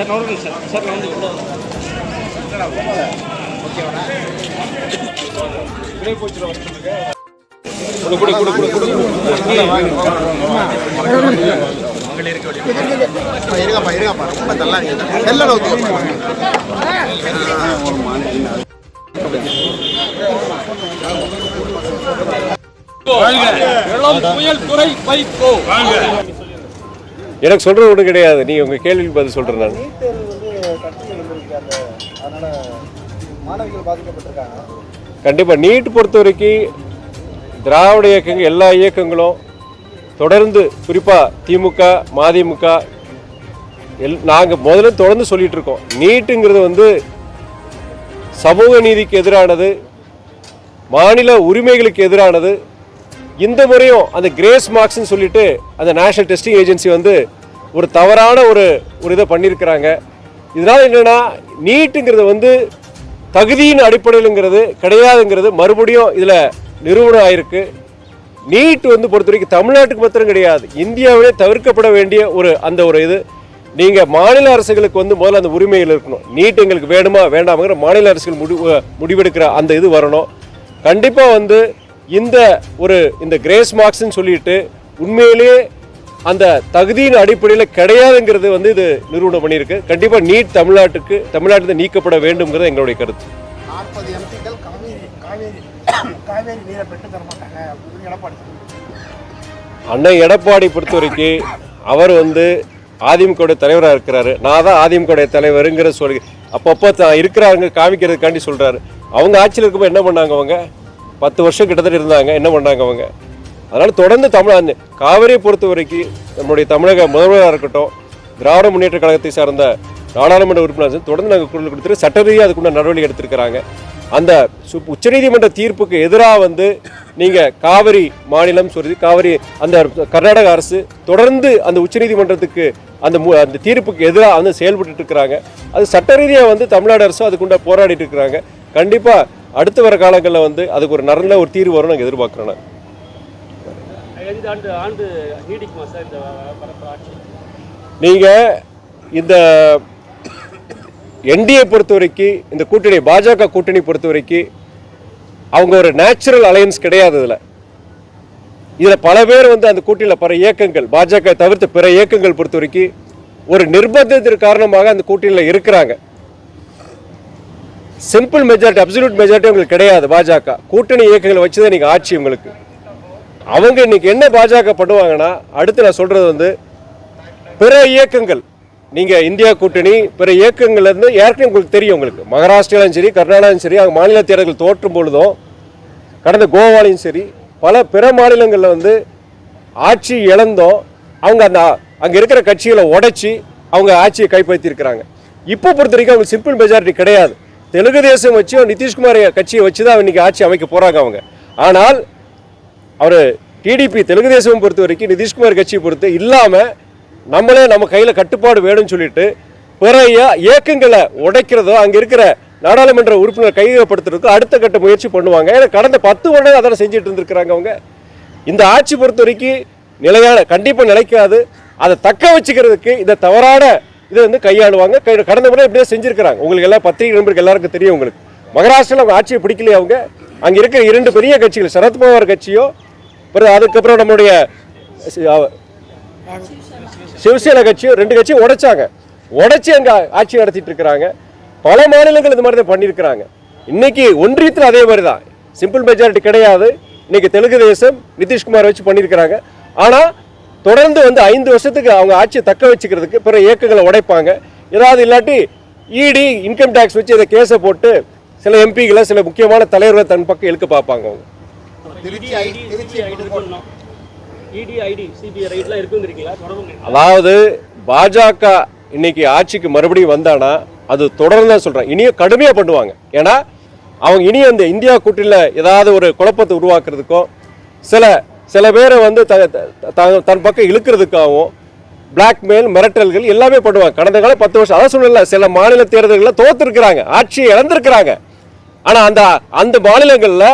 Sir நான் sir. Sir நான் வந்து ரொம்ப நல்லா நோக்கி புயல் துறை வைகோ எனக்கு சொல்றது ஒன்றும் கிடையாது. நீ உங்க கேள்விக்கு பதில் சொல்றேன் நான். நீட் தேர்வு வந்து கட்டணம் இருந்திருக்கு அந்த அதனால மாணவிகள் பாதிக்கப்பட்டிருக்காங்க. கண்டிப்பா. நீட் பொறுத்த வரைக்கும் திராவிட இயக்கங்கள் எல்லா இயக்கங்களும் தொடர்ந்து குறிப்பா திமுக மதிமுக எல் நாங்கள் முதல்ல தொடர்ந்து சொல்லிட்டு இருக்கோம். நீட்டுங்கிறது வந்து சமூக நீதிக்கு எதிரானது மாநில உரிமைகளுக்கு எதிரானது இந்த முறையும் அந்த கிரேஸ் மார்க்ஸ்னு சொல்லிட்டு அந்த நேஷனல் டெஸ்டிங் ஏஜென்சி வந்து ஒரு தவறான ஒரு ஒரு இதை பண்ணியிருக்கிறாங்க. இதனால் என்னென்னா நீட்டுங்கிறது வந்து தகுதியின் அடிப்படையிலுங்கிறது கிடையாதுங்கிறது மறுபடியும் இதில் நிறுவனம் ஆயிருக்கு. நீட் வந்து பொறுத்த வரைக்கும் தமிழ்நாட்டுக்கு மாத்திரம் கிடையாது. இந்தியாவிலே தவிர்க்கப்பட வேண்டிய ஒரு அந்த ஒரு இது. நீங்கள் மாநில அரசுகளுக்கு வந்து முதல்ல அந்த உரிமைகள் இருக்கணும். நீட் எங்களுக்கு வேணுமா வேண்டாமங்கிற மாநில அரசுகள் முடிவு முடிவெடுக்கிற அந்த இது வரணும். கண்டிப்பாக வந்து இந்த ஒரு இந்த கிரேஸ் மார்க்ஸ்ன்னு சொல்லிட்டு உண்மையிலேயே அந்த தகுதியின் அடிப்படையில் கிடையாதுங்கிறது வந்து இது நிரூபணம் பண்ணியிருக்கு. கண்டிப்பாக நீட் தமிழ்நாட்டுக்கு தமிழ்நாட்டில் நீக்கப்பட வேண்டும்ங்கிறது எங்களுடைய கருத்து. நாற்பது எம்பிக்கள் காவேரி காவேரி காவேரி நீரை பெற்று தர மாட்டாங்க. எடப்பாடி அண்ணன் எடப்பாடி பொறுத்த வரைக்கும் அவர் வந்து அதிமுக தலைவராக இருக்கிறாரு. நான் தான் அதிமுக தலைவருங்கிற சொல்லி அப்பப்போ தான் இருக்கிறாங்க காமிக்கிறதுக்காண்டி சொல்கிறாரு அவங்க ஆட்சியில் இருக்கும்போது என்ன பண்ணாங்க அவங்க? பத்து வருஷம் கிட்டத்தட்ட இருந்தாங்க. என்ன பண்ணாங்க அவங்க? அதனால் தொடர்ந்து தமிழ் அந்த காவிரியை பொறுத்த வரைக்கும் நம்முடைய தமிழக முதல்வராக இருக்கட்டும் திராவிட முன்னேற்ற கழகத்தை சார்ந்த நாடாளுமன்ற உறுப்பினர் தொடர்ந்து நாங்கள் குரல் கொடுத்துட்டு சட்ட ரீதியாக அதுக்குள்ள நடவடிக்கை எடுத்திருக்கிறாங்க. அந்த சு- உச்சநீதிமன்ற தீர்ப்புக்கு எதிராக வந்து நீங்கள் காவிரி மாநிலம் சொல்லி காவிரி அந்த கர்நாடக அரசு தொடர்ந்து அந்த உச்சநீதிமன்றத்துக்கு அந்த மு- அந்த தீர்ப்புக்கு எதிராக வந்து செயல்பட்டு இருக்கிறாங்க. அது சட்ட ரீதியாக வந்து தமிழ்நாடு அரசும் அதுக்குண்டா போராடிட்டு இருக்கிறாங்க. கண்டிப்பாக அடுத்து வர காலங்களில் வந்து அதுக்கு ஒரு நல்ல ஒரு தீர்வு வரும் நாங்கள் எதிர்பார்க்குறோம். நான். நீங்கள் இந்த என்டிஏ பொறுத்த வரைக்கும் இந்த கூட்டணி பாஜக கூட்டணி பொறுத்த வரைக்கும் அவங்க ஒரு நேச்சுரல் அலையன்ஸ் கிடையாது இதில். இதில் பல பேர் வந்து அந்த கூட்டணியில் பிற இயக்கங்கள் பாஜக தவிர்த்து பிற இயக்கங்கள் பொறுத்த வரைக்கும் ஒரு நிர்பந்தத்தின் காரணமாக அந்த கூட்டணியில் இருக்கிறாங்க. சிம்பிள் மெஜாரிட்டி அப்சல்யூட் மெஜாரிட்டி உங்களுக்கு கிடையாது பாஜக. கூட்டணி இயக்கங்களை வச்சு தான் நீங்கள் ஆட்சி உங்களுக்கு. அவங்க இன்னைக்கு என்ன பாஜக பண்ணுவாங்கன்னா அடுத்து நான் சொல்றது வந்து பிற இயக்கங்கள். நீங்க இந்தியா கூட்டணி பிற இயக்கங்கள்ல இருந்து ஏற்கனவே உங்களுக்கு தெரியும் உங்களுக்கு. மகாராஷ்டிராலும் சரி கர்நாடகாலும் சரி அவங்க மாநில தேர்தல்கள் தோற்றும் பொழுதும் கடந்த கோவாலையும் சரி பல பிற மாநிலங்களில் வந்து ஆட்சி இழந்தோம். அவங்க அந்த அங்கே இருக்கிற கட்சிகளை உடைச்சி அவங்க ஆட்சியை கைப்பற்றியிருக்கிறாங்க. இப்போ பொறுத்த வரைக்கும் அவங்க சிம்பிள் மெஜாரிட்டி கிடையாது. தெலுங்கு தேசம் வச்சு நிதிஷ்குமார் கட்சியை வச்சு தான் இன்னைக்கு ஆட்சி அமைக்க போகிறாங்க அவங்க. ஆனால் அவர் டிடிபி தெலுங்கு தேசம் பொறுத்த வரைக்கும் நிதிஷ்குமார் கட்சியை பொறுத்து இல்லாமல் நம்மளே நம்ம கையில் கட்டுப்பாடு வேணும்னு சொல்லிட்டு பிற இயக்கங்களை உடைக்கிறதோ அங்கே இருக்கிற நாடாளுமன்ற உறுப்பினர் கையகப்படுத்துறதுக்கு அடுத்த கட்ட முயற்சி பண்ணுவாங்க. ஏன்னா கடந்த பத்து வருடம் அதெல்லாம் செஞ்சுட்டு இருந்திருக்கிறாங்க அவங்க. இந்த ஆட்சி பொறுத்த வரைக்கும் நிலையான கண்டிப்பாக நிலைக்காது. அதை தக்க வச்சுக்கிறதுக்கு இந்த தவறான இதை வந்து கையாளுவாங்க. கை- கடந்த முறை இப்படியே செஞ்சுருக்கிறாங்க. உங்களுக்கு எல்லாம் பத்திரிகை நண்பருக்கு எல்லாருக்கும் தெரியும் உங்களுக்கு. மகாராஷ்டிராவில் அவங்க ஆட்சியை பிடிக்கலையே அவங்க? அங்கே இருக்கிற இரண்டு பெரிய கட்சிகள் சரத்பவார் கட்சியோ பிறகு அதுக்கப்புறம் நம்மளுடைய சிவசேனா கட்சியும் ரெண்டு கட்சியும் உடைச்சாங்க. உடைச்சி அங்கே ஆட்சி நடத்திட்டு இருக்கிறாங்க. பல மாநிலங்கள் இந்த மாதிரி தான் பண்ணியிருக்கிறாங்க. இன்னைக்கு ஒன்றியத்தில் அதே மாதிரி தான் சிம்பிள் மெஜாரிட்டி கிடையாது. இன்னைக்கு தெலுங்கு தேசம் நிதிஷ்குமார் வச்சு பண்ணியிருக்கிறாங்க. ஆனால் தொடர்ந்து வந்து ஐந்து வருஷத்துக்கு அவங்க ஆட்சியை தக்க வச்சுக்கிறதுக்கு பிற இயக்கங்களை உடைப்பாங்க. ஏதாவது இல்லாட்டி இடி இன்கம் டேக்ஸ் வச்சு இதை கேஸை போட்டு சில எம்பிகளை சில முக்கியமான தலைவர்களை தன் பக்கம் இழுக்க பார்ப்பாங்க அவங்க. அதாவது பாஜக இன்னைக்கு ஆட்சிக்கு மறுபடியும் வந்தானா அது தொடர்ந்து தான் சொல்றேன் இனியும் கடுமையாக பண்ணுவாங்க. ஏன்னா அவங்க இனி அந்த இந்தியா கூட்டணியில் ஏதாவது ஒரு குழப்பத்தை உருவாக்குறதுக்கோ சில சில பேரை வந்து த தன் பக்கம் இழுக்கிறதுக்காகவும் பிளாக்மெயில் மிரட்டல்கள் எல்லாமே பண்ணுவாங்க. கடந்த காலம் பத்து வருஷம் அதான் சொல்லல சில மாநில தேர்தல்களில் தோத்துருக்குறாங்க ஆட்சியை இழந்திருக்கிறாங்க. ஆனால் அந்த அந்த மாநிலங்களில்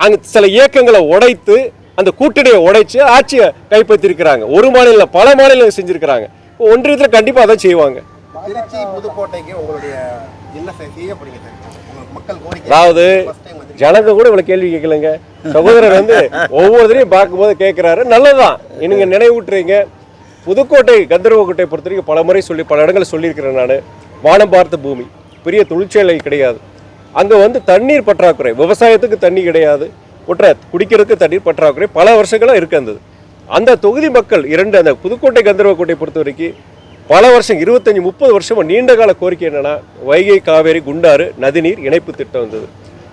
அங்கே சில இயக்கங்களை உடைத்து அந்த கூட்டணியை உடைச்சு ஆட்சியை கைப்பற்றிருக்கிறாங்க. ஒரு மாநிலம் பல மாநிலங்கள் செஞ்சிருக்கிறாங்க. ஒன்றியத்தில் கண்டிப்பாக அதை செய்வாங்க. அதாவது ஜனங்க கூட இவ்வளவு கேள்வி கேட்கலங்க. சகோதரர் வந்து ஒவ்வொருத்தரையும் பார்க்கும்போது கேட்கிறாரு. நல்லதுதான். நீங்க நினைவூட்டுறீங்க. புதுக்கோட்டை கந்தர்வக்கோட்டை பொறுத்த வரைக்கும் பல முறை சொல்லி பல இடங்கள் சொல்லியிருக்கிறேன் நான். வானம் பார்த்த பூமி. பெரிய தொழிற்சாலை கிடையாது. அங்கே வந்து தண்ணீர் பற்றாக்குறை. விவசாயத்துக்கு தண்ணி கிடையாது. ஒற்ற குடிக்கிறதுக்கு தண்ணீர் பற்றாக்குறை. பல வருஷங்களாக இருக்கு அந்த அந்த தொகுதி மக்கள் இரண்டு அந்த புதுக்கோட்டை கந்தர்வக்கோட்டை பொறுத்த வரைக்கும் பல வருஷம் இருபத்தஞ்சி முப்பது வருஷமா நீண்ட கால கோரிக்கை என்னன்னா வைகை காவேரி குண்டாறு நதிநீர் இணைப்பு திட்டம் வந்தது.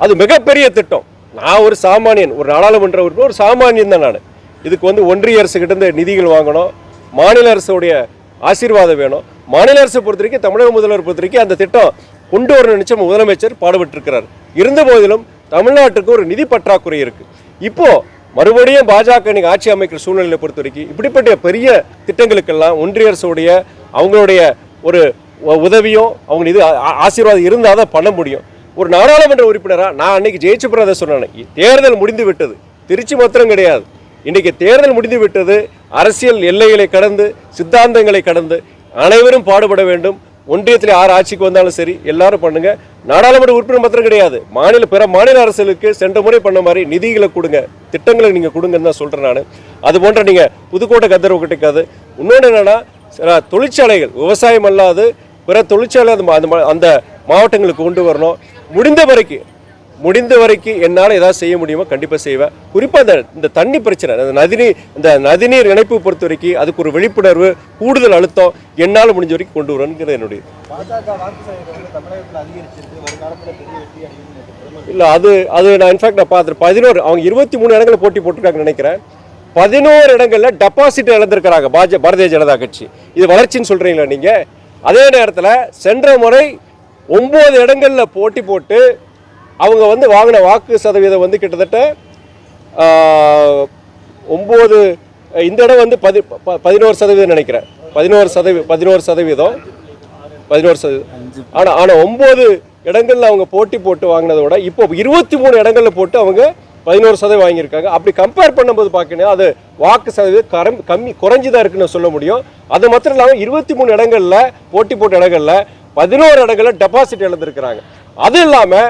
அது மிகப்பெரிய திட்டம். நான் ஒரு சாமானியன் ஒரு நாடாளுமன்ற உறுப்பினர் ஒரு சாமானியன் தான் நான். இதுக்கு வந்து ஒன்றிய அரசு கிட்ட நிதிகள் வாங்கணும் மாநில அரசுடைய ஆசீர்வாதம் வேணும். மாநில அரசை பொறுத்த வரைக்கும் தமிழக முதல்வர் பொறுத்த வரைக்கும் அந்த திட்டம் கொண்டு வர நினைச்ச முதலமைச்சர் பாடுபட்டு இருக்கிறார் இருந்த போதிலும் தமிழ்நாட்டுக்கு ஒரு நிதி பற்றாக்குறை இருக்கு. இப்போ மறுபடியும் பாஜக இன்னைக்கு ஆட்சி அமைக்கிற சூழ்நிலையை பொறுத்த வரைக்கும் இப்படிப்பட்ட பெரிய திட்டங்களுக்கெல்லாம் ஒன்றிய அரசுடைய அவங்களுடைய ஒரு உதவியும் அவங்க இது ஆ- ஆசீர்வாதம் இருந்தால் தான் பண்ண முடியும். ஒரு நாடாளுமன்ற உறுப்பினராக நான் அன்னைக்கு ஜெயிச்சு பிறகு சொன்னேன். தேர்தல் முடிந்து விட்டது. திருச்சி மாத்திரம் கிடையாது. இன்னைக்கு தேர்தல் முடிந்து விட்டது. அரசியல் எல்லைகளை கடந்து சித்தாந்தங்களை கடந்து அனைவரும் பாடுபட வேண்டும். ஒன்றியத்தில் யார் ஆட்சிக்கு வந்தாலும் சரி எல்லாரும் பண்ணுங்க. நாடாளுமன்ற உறுப்பினர் மாத்திரம் கிடையாது. மாநில பிற மாநில அரசுகளுக்கு சென்ற முறை பண்ண மாதிரி நிதிகளை கொடுங்க. திட்டங்களை நீங்க கொடுங்கன்னு தான் சொல்றேன் நான். அது போன்ற நீங்க புதுக்கோட்டை கந்தர்வ கிடைக்காது இன்னொன்று என்னன்னா தொழிற்சாலைகள் விவசாயம் அல்லாது பிற தொழிற்சாலை மா- அந்த அந்த மாவட்டங்களுக்கு கொண்டு வரணும். முடிந்த வரைக்கும் முடிந்த வரைக்கும் என்னால் ஏதாவது செய்ய முடியுமோ? கண்டிப்பாக செய்வேன். குறிப்பாக இந்த இந்த தண்ணி பிரச்சனை அந்த நதிநீர் இந்த நதிநீர் இணைப்பு பொறுத்த வரைக்கும் அதுக்கு ஒரு விழிப்புணர்வு கூடுதல் அழுத்தம் என்னால் முடிஞ்ச வரைக்கும் கொண்டு வரணுங்கிறது என்னுடைய இல்லை அது அது நான் இன்ஃபேக்ட் நான் பார்த்துட்டு பதினோரு அவங்க இருபத்தி மூணு இடங்களில் போட்டி போட்டிருக்காங்கன்னு நினைக்கிறேன். பதினோரு இடங்கள்ல டெபாசிட் இழந்திருக்கிறாங்க பாஜ பாரதிய ஜனதா கட்சி. இது வளர்ச்சின்னு சொல்றீங்களா நீங்க? அதே நேரத்தில் சென்ற முறை ஒம்பது இடங்களில் போட்டி போட்டு அவங்க வந்து வாங்கின வாக்கு சதவீதம் வந்து கிட்டத்தட்ட ஒம்பது இந்த இடம் வந்து பதி ப- பதினோரு சதவீதம் நினைக்கிறேன். பதினோரு சதவீதம் பதினோரு சதவீதம். பதினோரு சதவீதம் ஆனால் ஆனால் ஒம்பது இடங்களில் அவங்க போட்டி போட்டு வாங்கினதை விட இப்போ இருபத்தி மூணு இடங்களில் போட்டு அவங்க பதினோரு சதவீதம் வாங்கியிருக்காங்க. அப்படி கம்பேர் பண்ணும்போது பார்க்கணும் அது வாக்கு சதவீதம் கரம் கம்மி குறைஞ்சுதான் இருக்குன்னு சொல்ல முடியும். அது மாத்திரம் இல்லாமல் இருபத்தி மூணு இடங்களில் போட்டி போட்ட இடங்களில் பதினோரு இடங்கள்ல டெபாசிட் இழந்திருக்கிறாங்க அது இல்லாமல்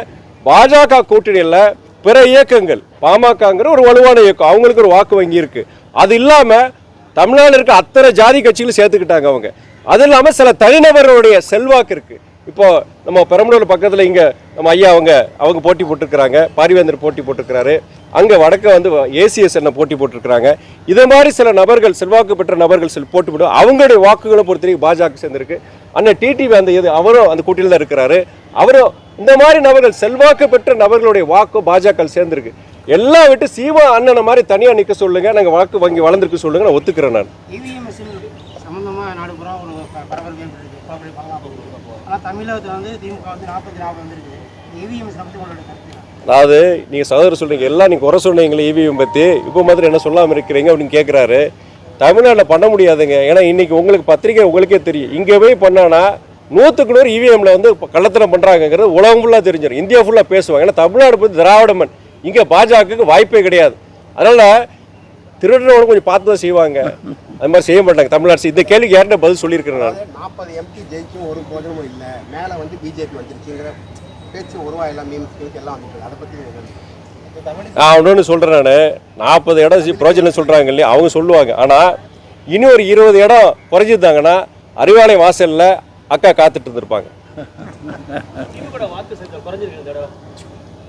பாஜக கூட்டணியில் பிற இயக்கங்கள் பாமகங்கிற ஒரு வலுவான இயக்கம் அவங்களுக்கு ஒரு வாக்கு வங்கி இருக்கு. அது இல்லாமல் தமிழ்நாடு இருக்க அத்தனை ஜாதி கட்சிகளும் சேர்த்துக்கிட்டாங்க அவங்க. அது இல்லாமல் சில தனிநபர்களுடைய செல்வாக்கு இருக்கு. இப்போ நம்ம பெரம்பலூர் பக்கத்தில் இங்கே நம்ம ஐயா அவங்க அவங்க போட்டி போட்டிருக்கிறாங்க. பாரிவேந்தர் போட்டி போட்டிருக்கிறாரு. அங்கே வடக்க வந்து ஏசிஎஸ் என்ன போட்டி போட்டிருக்கிறாங்க. இதே மாதிரி சில நபர்கள் செல்வாக்கு பெற்ற நபர்கள் சில போட்டி போட்டு அவங்களுடைய வாக்குகளை பொறுத்தவரைக்கும் பாஜக சேர்ந்திருக்கு. அண்ணன் டிடிவி அந்த இது அவரும் அந்த கூட்டியில் தான் இருக்கிறாரு. அவரும் இந்த மாதிரி நபர்கள் செல்வாக்கு பெற்ற நபர்களுடைய வாக்கு பாஜக சேர்ந்திருக்கு. எல்லாம் விட்டு சீமா அண்ணனை மாதிரி தனியா நிக்க சொல்லுங்க நாங்க வாக்கு வங்கி வளர்ந்துருக்கு சொல்லுங்க நான் ஒத்துக்கிறேன் நான். இவிஎம் மிஷின் சம்மந்தமாக நாடு பூரா ஒரு ப- பரபரப்பு ஏற்பட்டிருக்கு. பரபரப்பு பரபரப்பு ஆனால் தமிழகத்தில் வந்து திமுக வந்து நாற்பத்தி நாலு வந்திருக்கு. இவிஎம் மிஷினை பற்றி உங்களோட கருத்து என்ன? அதாவது நீங்க சகோதரர் சொல்றீங்க எல்லாம் நீங்க குறை சொன்னீங்களே இவிஎம் பத்தி. இப்போ மாதிரி என்ன சொல்லாம இருக்கிறீங்க அப்படின்னு கேட்குறாரு தமிழ்நாட்டில் பண்ண முடியாதுங்க. ஏன்னா இன்றைக்கி உங்களுக்கு பத்திரிக்கை உங்களுக்கே தெரியும். இங்கே போய் பண்ணான்னா நூற்றுக்கு நூறு இவிஎம்மில் வந்து கள்ளத்தனம் பண்றாங்கங்கிறது உலகம் ஃபுல்லாக தெரிஞ்சிடும் இந்தியா ஃபுல்லாக பேசுவாங்க. ஏன்னா தமிழ்நாடு வந்து திராவிட மண். இங்கே பாஜகவுக்கு வாய்ப்பே கிடையாது. அதனால் திருடனோட கொஞ்சம் பார்த்து தான் செய்வாங்க. அது மாதிரி செய்ய மாட்டாங்க. தமிழ்நாடு இந்த கேள்விக்கு யார்கிட்ட பதில் சொல்லியிருக்கிறேன் நான்? நாற்பது எம்பி ஜெயிச்சும் ஒரு பிரயோஜனமும் இல்லை. மேலே வந்து பிஜேபி வந்துருச்சுங்கிற பேச்சு உருவாயெல்லாம் மீம்ஸ் எல்லாம் வந்துருக்கு அதை பற்றி நான் இன்னொன்று சொல்கிறேன் நான். நாற்பது இடம் பிரயோஜனம் சொல்கிறாங்க இல்லையா? அவங்க சொல்லுவாங்க. ஆனால் இனி ஒரு இருபது இடம் குறைஞ்சிருந்தாங்கன்னா அறிவாலயம் வாசலில் அக்கா காத்துட்டு இருந்திருப்பாங்க. வாக்கு சதவீதம் குறைஞ்சிருக்கு இந்த தடவை.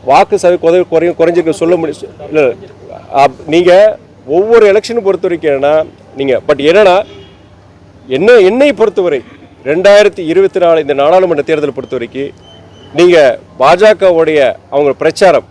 வாக்கு சதவீதம் குறை குறை குறைஞ்சிருக்கு சொல்ல முடியும் இல்லை நீங்கள் ஒவ்வொரு எலெக்ஷனை பொறுத்த வரைக்கும் என்னன்னா நீங்கள் பட் என்னன்னா என்ன என்னை பொறுத்தவரை ரெண்டாயிரத்தி இருபத்தி நாலு இந்த நாடாளுமன்ற தேர்தலை பொறுத்த வரைக்கும் நீங்கள் பாஜகவுடைய அவங்க பிரச்சாரம்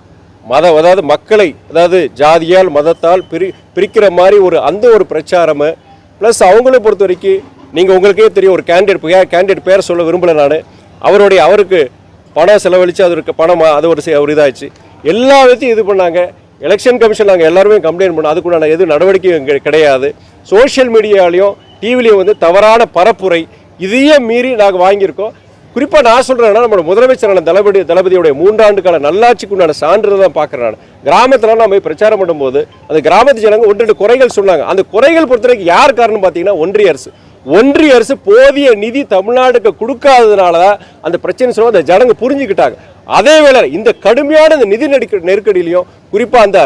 மத அதாவது மக்களை அதாவது ஜாதியால் மதத்தால் பிரி பிரிக்கிற மாதிரி ஒரு அந்த ஒரு பிரச்சாரம். ப்ளஸ் அவங்கள பொறுத்த வரைக்கும் நீங்கள் உங்களுக்கே தெரியும் ஒரு கேண்டிடேட் கேண்டிடேட் பேரை சொல்ல விரும்பலை நான். அவருடைய அவருக்கு பணம் செலவழித்து அதற்கு பணம் அது ஒரு செ- ஒரு இதாகிடுச்சு எல்லா விதத்தையும் இது பண்ணாங்க. எலெக்ஷன் கமிஷன் நாங்கள் எல்லாருமே கம்ப்ளைண்ட் பண்ணோம். அதுக்குண்டான எது நடவடிக்கையும் இங்கே கிடையாது. சோஷியல் மீடியாலையும் டிவிலையும் வந்து தவறான பரப்புரை இதையே மீறி நாங்கள் வாங்கியிருக்கோம். குறிப்பாக நான் சொல்கிறேன்னா நம்மளோட முதலமைச்சரான தளபதி தளபதியுடைய மூன்றாண்டு கால நல்லாட்சிக்கு உண்டான சான்றிதழ் தான் பார்க்குறேன் நான் கிராமத்தில் நான் போய் பிரச்சாரம் பண்ணும்போது அந்த கிராமத்து ஜனங்க ஒன்று ரெண்டு குறைகள் சொன்னாங்க. அந்த குறைகள் பொறுத்த வரைக்கும் யார் காரணம் பார்த்தீங்கன்னா ஒன்றிய அரசு. ஒன்றிய அரசு போதிய நிதி தமிழ்நாட்டுக்கு கொடுக்காததுனால தான் அந்த பிரச்சனை சொல்ல அந்த ஜனங்க புரிஞ்சுக்கிட்டாங்க. அதே வேளை இந்த கடுமையான இந்த நிதி நெருக்க நெருக்கடியிலையும் குறிப்பாக அந்த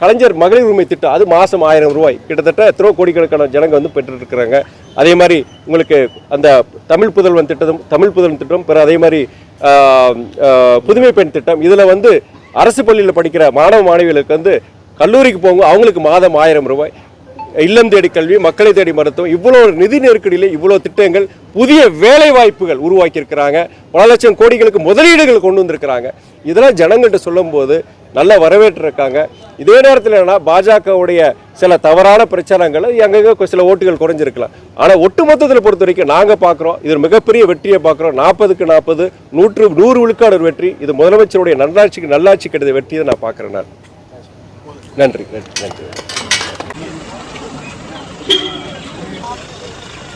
கலைஞர் மகளிர் உரிமை திட்டம் அது மாதம் ஆயிரம் ரூபாய். கிட்டத்தட்ட எத்தனோ கோடிக்கணக்கான ஜனங்க வந்து பெற்றுருக்கிறாங்க அதே மாதிரி உங்களுக்கு அந்த தமிழ் புதல்வன் திட்டம் தமிழ் புதல்வன் திட்டம் பிற அதே மாதிரி புதுமை பெண் திட்டம் இதில் வந்து அரசு பள்ளியில் படிக்கிற மாணவ மாணவிகளுக்கு வந்து கல்லூரிக்கு போங்க அவங்களுக்கு மாதம் ஆயிரம் ரூபாய். இல்லம் தேடி கல்வி மக்களை தேடி மருத்துவம் இவ்வளோ ஒரு நிதி நெருக்கடியில் இவ்வளோ திட்டங்கள் புதிய வேலை வாய்ப்புகள் உருவாக்கியிருக்கிறாங்க. பல லட்சம் கோடிகளுக்கு முதலீடுகள் கொண்டு வந்திருக்கிறாங்க. இதெல்லாம் ஜனங்கள்கிட்ட சொல்லும்போது நல்ல வரவேற்றிருக்காங்க. இதே நேரத்தில் என்னன்னா பாஜகவுடைய சில தவறான பிரச்சாரங்களை அங்கங்கே சில ஓட்டுகள் குறைஞ்சிருக்கலாம். ஆனால் ஒட்டுமொத்தத்தில் பொறுத்த வரைக்கும் நாங்கள் பார்க்குறோம் இது மிகப்பெரிய வெற்றியை பார்க்குறோம் நாற்பதுக்கு நாற்பது நூற்று நூறு விழுக்காடு ஒரு வெற்றி. இது முதலமைச்சருடைய நல்லாட்சிக்கு நல்லாட்சி கிடைத்த வெற்றியை நான் பார்க்குறேன் நான். நன்றி நன்றி நன்றி.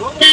ஓகே